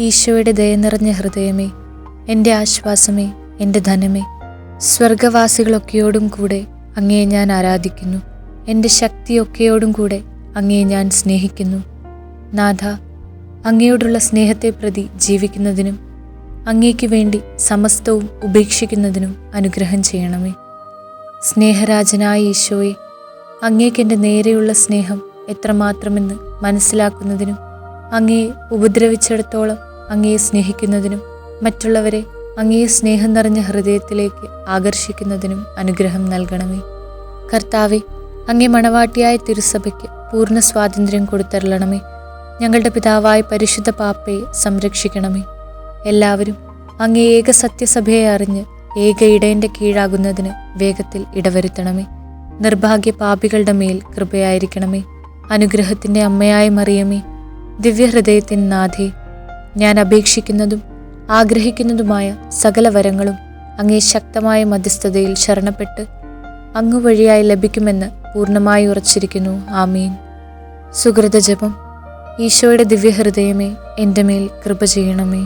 ഈശോയുടെ ദയ നിറഞ്ഞ ഹൃദയമേ എന്റെ ആശ്വാസമേ എന്റെ ധനമേ സ്വർഗവാസികളൊക്കെയോടും കൂടെ അങ്ങയെ ഞാൻ ആരാധിക്കുന്നു. എന്റെ ശക്തിയൊക്കെയോടും കൂടെ അങ്ങയെ ഞാൻ സ്നേഹിക്കുന്നു. നാഥ അങ്ങയോടുള്ള സ്നേഹത്തെ പ്രതി ജീവിക്കുന്നതിനും അങ്ങേക്ക് വേണ്ടി സമസ്തവും ഉപേക്ഷിക്കുന്നതിനും അനുഗ്രഹം ചെയ്യണമേ. സ്നേഹരാജനായ ഈശോയെ അങ്ങേക്കെന്റെ നേരെയുള്ള സ്നേഹം എത്രമാത്രമെന്ന് മനസ്സിലാക്കുന്നതിനും അങ്ങയെ ഉപദ്രവിച്ചിടത്തോളം അങ്ങയെ സ്നേഹിക്കുന്നതിനും മറ്റുള്ളവരെ അങ്ങയെ സ്നേഹം നിറഞ്ഞ ഹൃദയത്തിലേക്ക് ആകർഷിക്കുന്നതിനും അനുഗ്രഹം നൽകണമേ. കർത്താവെ അങ്ങേ മണവാട്ടിയായ തിരുസഭയ്ക്ക് പൂർണ സ്വാതന്ത്ര്യം കൊടുത്തരളണമേ. ഞങ്ങളുടെ പിതാവായ പരിശുദ്ധ പാപ്പയെ സംരക്ഷിക്കണമേ. എല്ലാവരും അങ്ങേ ഏക സത്യസഭയെ അറിഞ്ഞ് ഏക ഇടയന്റെ കീഴാകുന്നതിന് വേഗത്തിൽ ഇടവരുത്തണമേ. നിർഭാഗ്യ പാപികളുടെ മേൽ കൃപയായിരിക്കണമേ. അനുഗ്രഹത്തിന്റെ അമ്മയായ മറിയമേ ദിവ്യഹൃദയത്തിൻ നാഥേ ഞാൻ അപേക്ഷിക്കുന്നതും ആഗ്രഹിക്കുന്നതുമായ സകല വരങ്ങളും അങ്ങേ ശക്തമായ മധ്യസ്ഥതയിൽ ശരണപ്പെട്ട് അങ്ങ് വഴിയായി ലഭിക്കുമെന്ന് പൂർണമായി ഉറച്ചിരിക്കുന്നു. ആമീൻ. സുഹൃത ജപം ഈശോയുടെ ദിവ്യഹൃദയമേ എന്റെ മേൽ കൃപ ചെയ്യണമേ.